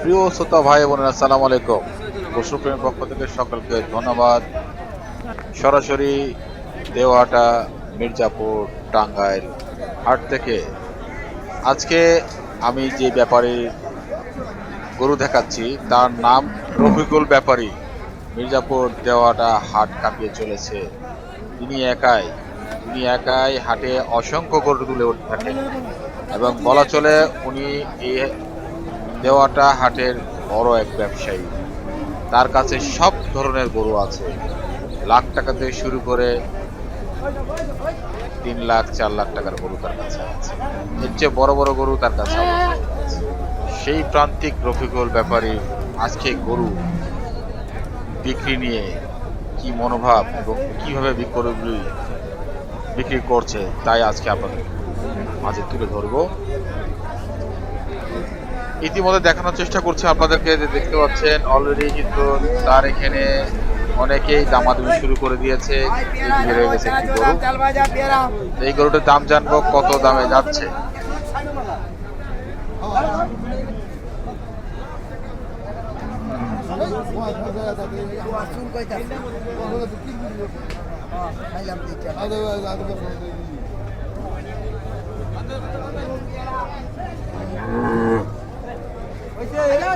প্রিয় শ্রোতা ভাই বোনেরা, আসসালামু আলাইকুম। পশুপ্রেমের পক্ষ থেকে সকলকে ধন্যবাদ। সরাসরি দেওয়াটা মির্জাপুর টাঙ্গাইল হাট থেকে। আজকে আমি যে ব্যাপারী গরু দেখাচ্ছি, তার নাম রফিকুল ব্যাপারী। মির্জাপুর দেওয়াটা হাট কাঁপিয়ে চলেছে। তিনি একাই তিনি একাই হাটে অসংখ্য গরু তুলে থাকেন এবং বলা চলে, উনি এই দেওয়াটা হাটের বড় এক ব্যবসায়ী। তার কাছে সব ধরনের গরু আছে। লাখ টাকা থেকে শুরু করে তিন লাখ, চার লাখ টাকার গরু তার কাছে আছে। এর চেয়ে বড় বড় গরু তার কাছে সেই প্রান্তিক রফিকুল ব্যাপারী আজকে গরু বিক্রি নিয়ে কি মনোভাব এবং কীভাবে গরুগুলি বিক্রি করছে, তাই আজকে আপনাদের মাঝে তুলে ধরবো। ইতিমধ্যে দেখানোর চেষ্টা করছে আপনাদেরকে যে দেখতে পাচ্ছেন অলরেডি কিন্তু তার এখানে অনেকেই দামাদামি শুরু করে দিয়েছে। এই গরুটার দাম জানব, কত দামে যাচ্ছে।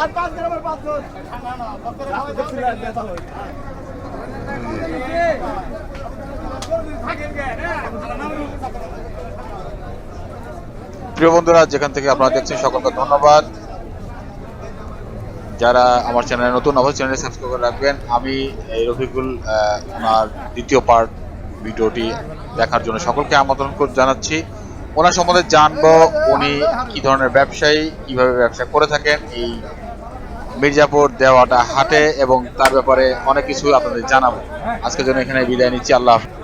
আর পাঁচ আমার পাঁচ জন। প্রিয় বন্ধুরা, যেখান থেকে আপনারা দেখছেন, সকলকে ধন্যবাদ। যারা আমার চ্যানেলে নতুন, অবশ্যই চ্যানেলে সাবস্ক্রাইব করে রাখবেন। আমি এই রফিকুল ওনার দ্বিতীয় পার্ট ভিডিওটি দেখার জন্য সকলকে আমন্ত্রণ জানাচ্ছি। ওনার সম্বন্ধে জানব উনি কি ধরনের ব্যবসায়ী, কীভাবে ব্যবসা করে থাকেন। এই মির্জাপুর দেওয়াটা হাটে এবং তার ব্যাপারে অনেক কিছু আপনাদের জানাব। আজকের জন্য এখানে বিদায় নিচ্ছি। আল্লাহ হাফেজ।